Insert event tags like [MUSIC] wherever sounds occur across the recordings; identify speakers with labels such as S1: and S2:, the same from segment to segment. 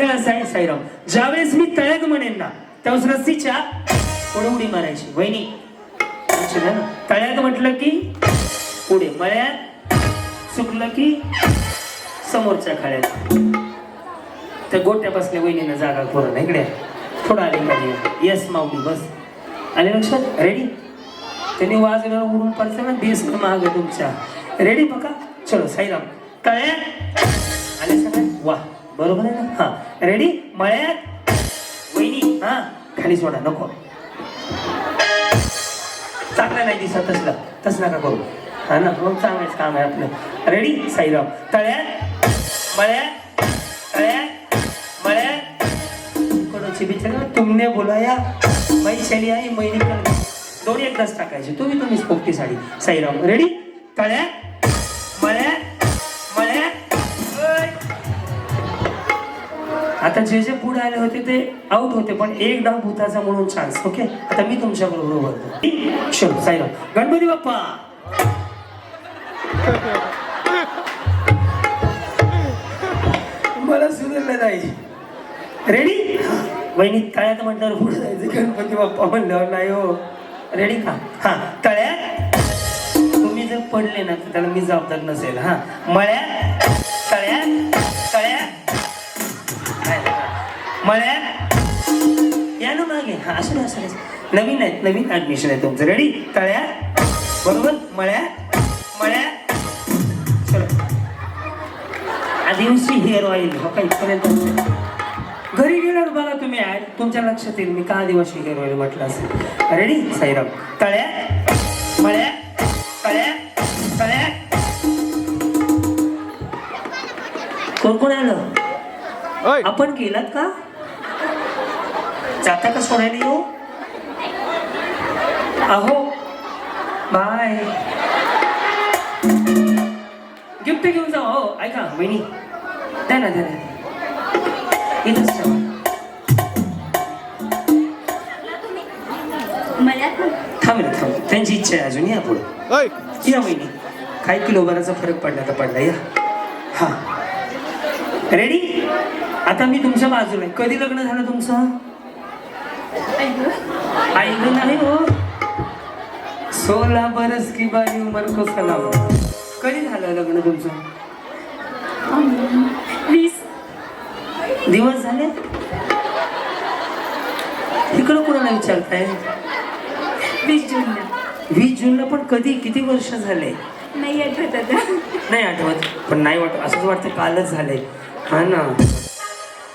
S1: असं आहे ज्यावेळेस मी तळग म्हणेन ना त्यावेळेस रस्सीच्या पुढे उडी मारायची. वहिनी तळ्यात म्हटलं की पुढे मळ्यात चुकलं की समोरच्या खाड्यात. त्या गोट्या बसल्या वहिनीनं जागा करून इकडे थोडं आले खाली येस माऊली बस. आले लक्षात? रेडी त्यांनी वाजवलं उडून पडतं ना बेस महाग तुमच्या. रेडी बघा चलो साईराम. तळ्यात आले सगळ्या वा. बरोबर आहे ना? हा. रेडी मळ्यात? वहिनी हा? खाली सोडा नको. चांगला नाही दिसत तसलं. तस नका करू. हा ना? मग चांगलंच काम आहे आपलं. रेडी साईराम. तळ्यात? मळ्यात? तळ्यात? मळ्यात? कोणाची बिचार तुमने बोलाया. बाई शैली आई मैनी कर दोन्ही एकदाच टाकायचे. तुम्ही तुम्हीच पोपटी साडी. साईराम. रेडी तळ्यात? मळ्यात? आता जे जे पुढे आले होते ते आउट होते पण एक डाव भूताचा म्हणून चान्स ओके आता मी तुमच्या बरोबर बोलतो. शो साईराम गणपती बाप्पा! मला सुधारलं नाही. रेडी वहिनी तळ्यात म्हटल्यावर पुढे जायचं गणपती बाप्पा म्हणल्यावर नाही हो. रेडी का? हा तळ्यात? तुम्ही जर पडले ना तर त्याला मी जबाबदार नसेल हा. मळ्यात? तळ्यात? तळ्यात? मळ्यात या ना मागे. हा असं असं. नवीन आहेत नवीन ऍडमिशन आहे तुमचं. रेडी तळ्यात बरोबर? मळ्यात मळ्यात चलो. आदिवासी हेअर ऑइल हो काही इथपर्यंत घरी गेल्यावर बघा तुम्ही ऍड तुमच्या लक्षात येईल मी का आदिवासी हेअर ऑइल म्हटलं असेल. रेडी साईराम. तळ्यात मळ्यात तळ्यात तळ्यात कोण कोण आलं? आपण गेलात का? जाता का सोडायला येऊ अहो बाय. गिफ्ट घेऊन जाऊ हो. ऐका वहिनी. द्या ना द्या ना इथंच ठेवा.
S2: मला पण.
S1: थांब ना थांब. त्यांची इच्छा आहे अजून या पुढे. या वहिनी. काही किलोभराचा फरक पडला तर पडला या. हा. रेडी आता मी तुमच्या बाजूला कधी लग्न झालं तुमचं? ऐकलं नाही हो. सोळा बरस की बाई उमर को सलाम कधी झालं लग्न तुमचं?
S2: वीस.
S1: दिवस झाले? इकडं कोणाला विचारताय?
S2: वीस जूनला.
S1: वीस जूनला पण कधी? किती वर्ष झाले?
S2: नाही आठवत आता.
S1: नाही आठवत पण नाही वाटत. असंच वाटतं कालच झालंय हा ना.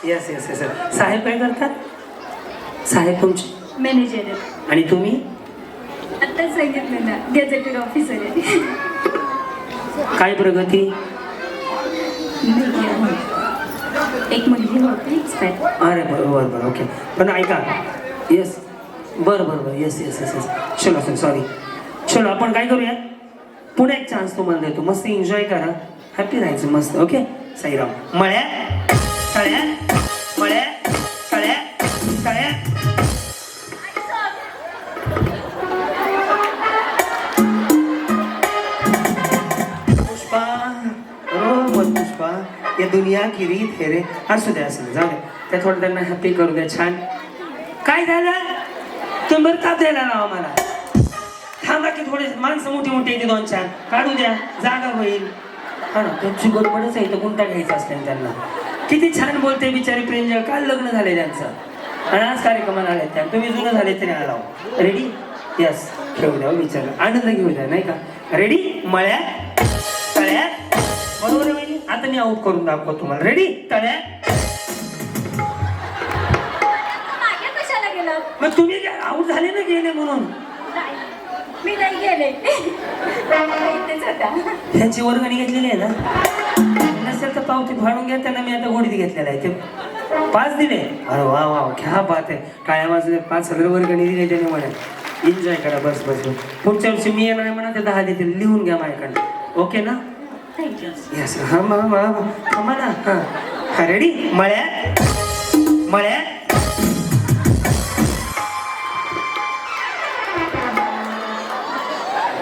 S1: येस येस येस साहेब काय करतात? साहेब तुमचे?
S2: मॅनेजर आहे
S1: आणि तुम्ही?
S2: आत्ताच सांगितलं ना गॅझेटेड ऑफिसर आहे.
S1: काय प्रगती?
S2: मुलगी आहे. एक मुलगी होती एक्सपायर
S1: अरे बरं बरं बरं ओके पण ऐका. येस बरं बरं बरं. येस येस येस येस चलो सर सॉरी चलो आपण काय करूया? पुन्हा एक चान्स तुम्हाला देतो. मस्त एन्जॉय करा. हॅपी राहायचं मस्त ओके साईराम. मळ्या तळ्या दुनिया की रीत हे रे असू द्या असू जाऊ द्या त्या थोडं त्यांना हॅपी करू द्या छान। काय झालं? तुम्ही बरं ताप द्यायला लावा मला? थांबा की थोडे माणसं मोठी मोठी येते दोन चार. काढू द्या जागा होईल. हा ना त्यांची गडबडच आहे तर गुंता घ्यायचा असते त्यांना. किती छान बोलते बिचारी प्रेमजळ काल लग्न झाले त्यांचं. आणि आज कार्यक्रमाला आले त्या. तुम्ही जुनं झाले तरी आला रेडी यस घेऊ द्या हो, विचार आनंद घेऊ द्या नाही का? रेडी मळ्यात? तळ्यात? बरोबर आता मी आउट करून दाखवतो तुम्हाला. रेडी तळ्यात
S2: मागे कशाला गेला?
S1: मग तुम्ही आउट झाले ना गेले म्हणून.
S2: मी नाही गेले. इथेच होता
S1: त्यांची वर्गणी घेतलेली आहे ना? नसेल तर पावती फाडून घ्या त्यांना मी आता गोडीत घेतलेला आहे. ते पाच दिले. अरे वा वा क्या बात आहे. काळ्या बाजूला पाच हजार वर्गणी दिली त्याने म्हणा एन्जॉय करा बस बस. पुढच्या वर्षी मी येणार म्हणा ते दहा देतील. लिहून घ्या माझ्याकडे ओके ना? येस हा मग मग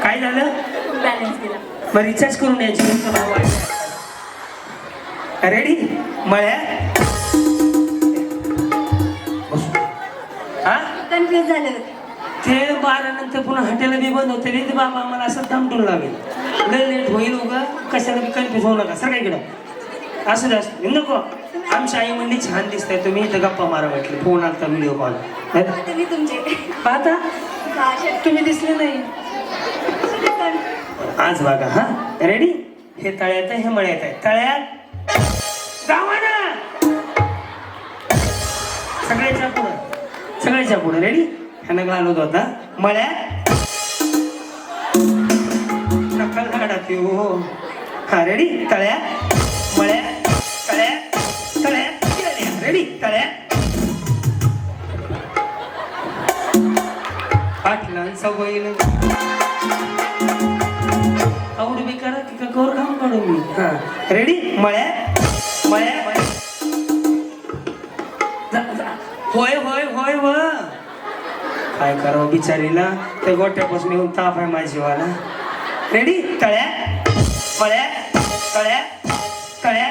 S1: काय झालं? मग रिचार्ज करून यायची तुमचा भाव रेडी मळ्या हा?
S2: कन्फ्युज झालं.
S1: ते बारा नंतर पुन्हा हॉटेल बी बंद होते रे ते बाबा आम्हाला असं थांबून लावेल लय लेट होईल उगा कशाला बी कन्फ्युज होऊ नका सर इकडं. असं जास्त नको. आमची आई म्हणली छान दिसतंय तुम्ही इथं गप्पा मारा म्हटले. फोन आलता व्हिडिओ कॉल
S2: तुमचे?
S1: पाहता? तुम्ही दिसले नाही. आज बघा हा? रेडी हे तळ्यात आहे हे मळ्यात आहे. तळ्यात? जावा ना! सगळ्याच्या पुढं. सगळ्याच्या पुढं. रेडी ह्यानं घालवत होता. मळ्यात? नकल ಹಾ हो हा रेडी ತಳೆ? ತಳೆ? ರೆಡಿ ತಳೆ? रेडी तळ्यात पाटला सवयीला आवड बी करा की का कवर काढू मी हा रेडी मळ्या मळ्या जा- होय होय होय व काय करावं बिचारीला त्या गोट्यापासून येऊन ताप आहे माझ्या रेडी तळ्या मळ्या तळ्या तळ्या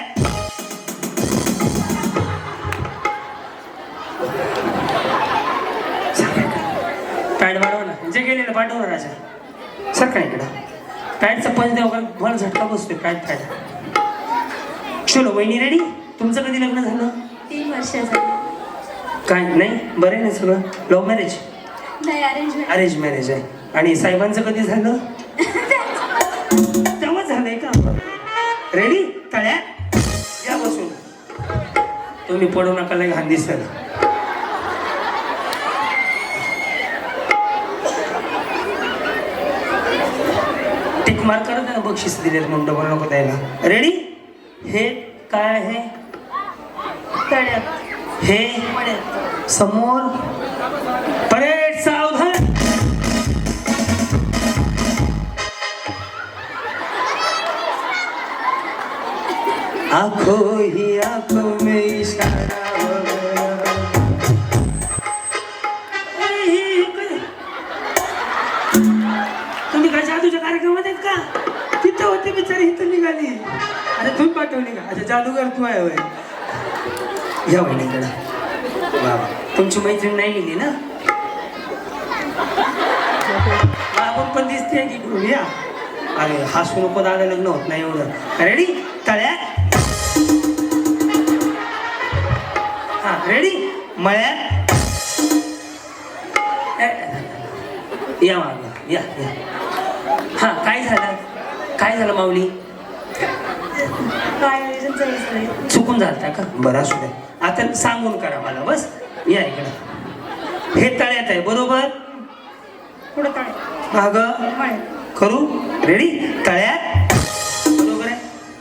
S1: पॅड वाढव ना जे गेलेलं पाठव ना राजा. सर काय इकडं. पॅडचा पंच देऊ का मला झटका बसतोय पॅड पॅड चलो वहिनी रेडी तुमचं कधी लग्न झालं?
S2: तीन वर्ष
S1: काय? नाही? बरं आहे ना सगळं? लव्ह मॅरेज
S2: नाही
S1: अरेंज मॅरेज आहे. आणि साहेबांचं कधी झालं? [LAUGHS] रेडी तळ्या? या बसून. तुम्ही पडू नका लय घाण दिसेल टिक मार्क करत ना बक्षीस दिलेत म्हणून डबल नको द्यायला. रेडी हे काय आहे?
S2: तळ्यात.
S1: हे समोर आंखों ही आंखों में इशारा हो तुम्ही काय जादूच्या कार्यक्रमात आहेत का? तिथं होते बिचारी इथं निघाली. अरे तुम्ही पाठवली का अच्छा जादूगर तू आहे वय या वहिनीकडं. बाबा तुमची मैत्रीण नाही गेली ना? आपण पण दिसते की इकडून या. अरे हसू नको दादा लग्न होत नाही एवढं. रेडी तळ्या रेडी मळ्यात ए, या मागं या या हा काय झालं काय झालं माऊली
S2: काय आयोजन
S1: चुकून झालता का बरं असू दे आता सांगून करा मला बस या इकडं हे तळ्यात आहे बरोबर
S2: पुढं तळ्यात
S1: माग
S2: मळ्यात
S1: करू रेडी तळ्यात बरोबर आहे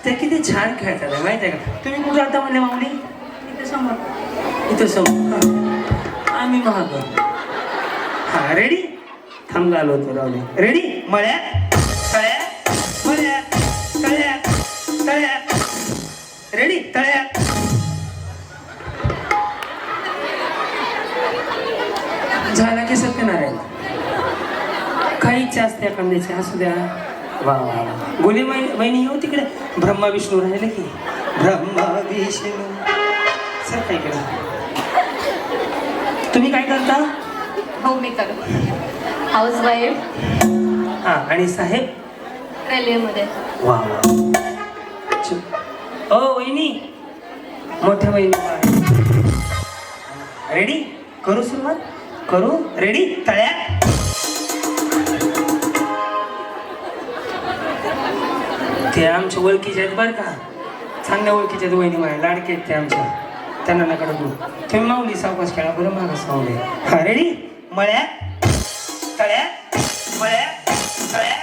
S1: ते किती छान खेळतात माहिती आहे का तुम्ही कुठं आता म्हणले माऊली
S2: इथं समोर
S1: तसं आम्ही महाग हा रेडी थांब घालो होतो रावले रेडी मळ्यात? तळ्यात? मळ्यात? तळ्यात? तळ्यात? रेडी तळ्यात? झाला की सत्यनारायण. काही इच्छा असते एखाद्याची असू द्या. वा वा वा. गोली वहिनी येऊ तिकडे. ब्रह्मा विष्णू राहिले की. ब्रह्मा विष्णू. सर काय इकडे तुम्ही काय करता?
S2: हो मी करू. हाऊस वाईफ
S1: हा आणि साहेब?
S2: रेल्वेमध्ये.
S1: वा वा. छ- ओ वहिनी. मोठ्या वहिनी रेडी करू सुरुवात? करू? रेडी तळ्या ते आमच्या ओळखीचे आहेत बरं का. चांगल्या ओळखीचे आहेत वहिनी माझ्या. लाडके आहेत ते आमच्या. त्यांना नका डबू तुम्ही माऊली सावकाश खेळा बरं मागास माऊली हा रेडी मळ्या तळ्या मळ्या तळ्या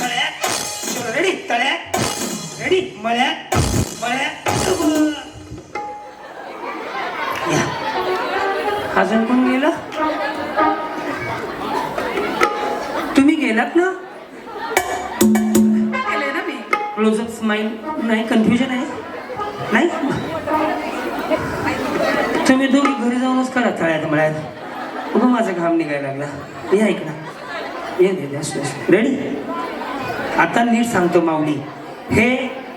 S1: तळ्या चलो रेडी तळ्या रेडी मळ्या मळ्या या. अजून कोण गेलं? तुम्ही गेलात ना?
S2: केले ना मी.
S1: क्लोजअप स्माईल नाही कन्फ्युजन आहे. नाही? तुम्ही दोघी घरी जाऊनच करा तळ्यात मळ्यात. उभं माझा घाम निघायला लागला. या इकडं ये दे रेडी आता नीट सांगतो माऊली. हे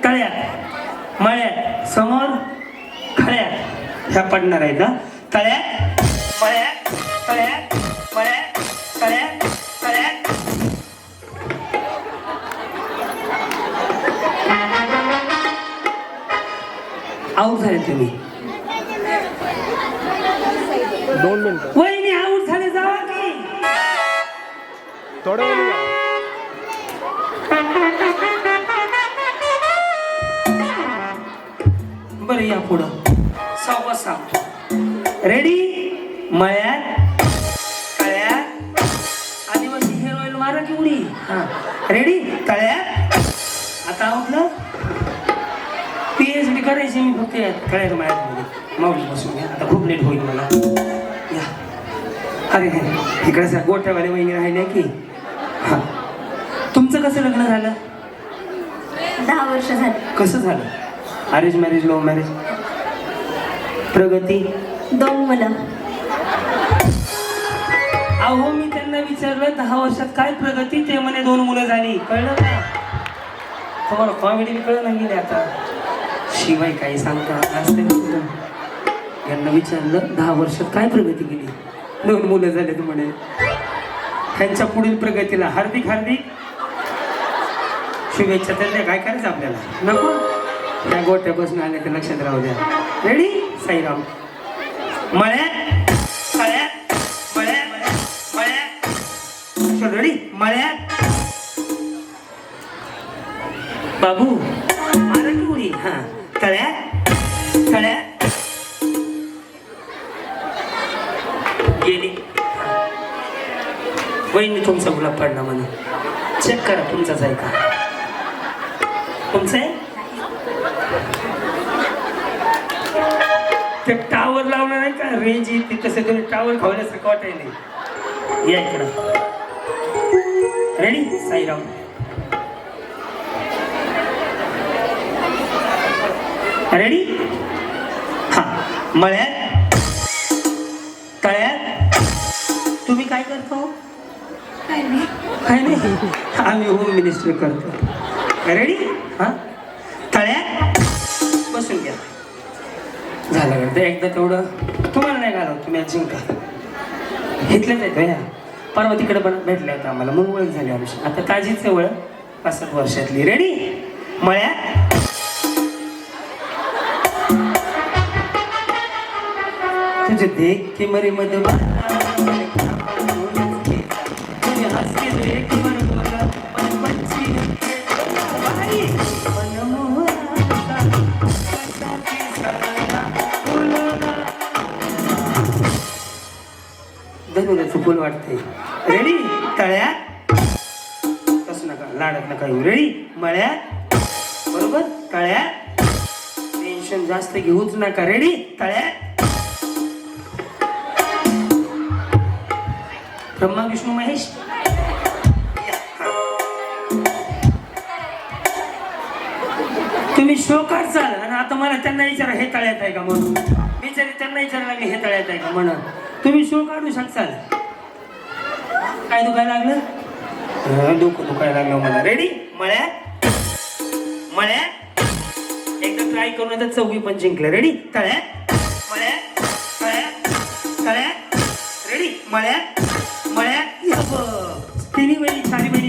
S1: तळ्यात मळ्यात समोर खळ्यात ह्या पडणार आहेत ना तळ्यात मळ्यात तळ्यात मळ्यात तळ्यात तळ्यात. आऊट झाले तुम्ही
S3: दोन मिनिटं
S1: वहिनी आऊट झाले जावा की?
S3: वेळ
S1: बरं या पुढं. सव्वा साव रेडी मळ्यात तळ्यात. आदिवासी हेअर ऑइल मारा की उडी. हा. रेडी तळ्यात. आता उठलं पीएच डी करायची मी फक्त तळ्यात मळ्यात माऊली बसून घ्या आता खूप लेट होईल मला. अरे इकडे सर गोठ्यावाले वहिनी राहिले की? हा. तुमचं कसं लग्न झालं?
S2: दहा वर्ष झाली.
S1: कसं झालं? अरेंज मॅरेज लव्ह मॅरेज प्रगती?
S2: दोन मुलं.
S1: अहो मी त्यांना विचारलं दहा वर्षात काय प्रगती? ते म्हणे दोन मुलं झाली. कळलं का? तुम्हाला कॉमेडी कळलं नाही गेली आता. शिवाय काही सांगता असते. यांना विचारलं दहा वर्षात काय प्रगती केली? दोन मुलं झालेत म्हणे. त्यांच्या पुढील प्रगतीला हार्दिक हार्दिक शुभेच्छा. त्यांना काय करायचं आपल्याला? नको? त्या गोट्यापासून आल्या ते लक्षात राहू द्या. रेडी साईराम. मळ्या मळ्या मळ्यात मळ्या रेडी मळ्यात बाबू मारा उडी हा. तळ्या गेली वहिनी तुमचा गुलाब पडला म्हणा. चेक करा तुमचाच आहे का तुमचं आहे? ते टावर लावणार नाही का? रेंज येते तसं तुम्ही टावर खावल्यासारखं वाटाय नाही या इकडं. रेडी साईराम. रेडी हा. मळ्यात तुम्ही काय करतो.
S2: काय नाही.
S1: काय नाही. आम्ही होम मिनिस्टर करतो. रेडी हा? तळ्यात बसून घ्या. झालं करतं ते एकदा तेवढं तुम्हाला नाही घालव तुम्ही अजून जिंका घेतलं आहेत भैया परवा तिकडे पण भेटले होते आम्हाला. मग ओळख झाली आमची. आता ताजीच ओळख पाच सात वर्षातली. रेडी मळ्यात. तुझे देख के मरे मधुबा चुकून वाटते रेडी तळ्यात. तस नका लाडत नका येऊ. रेडी मळ्यात. बरोबर? तळ्यात. टेन्शन जास्त घेऊच नका. रेडी तळ्यात. ब्रह्मा विष्णू महेश तुम्ही शो चाल आणि आता मला त्यांना विचारा हे तळ्यात आहे का म्हणून? विचारे त्यांना विचारायला लागले हे तळ्यात आहे का म्हणून? तुम्ही शो काढू शकताल. काय दुखायला लागलं? डोकं दुखायला लागलं मला. रेडी मळ्या? मळ्या? एकदा ट्राय करून आता चौघी पण जिंकलं. रेडी तळ्या? मळ्या? तळ्या? तळ्या? रेडी मळ्या? मळ्या? तिन्ही वेळी चारी वेळी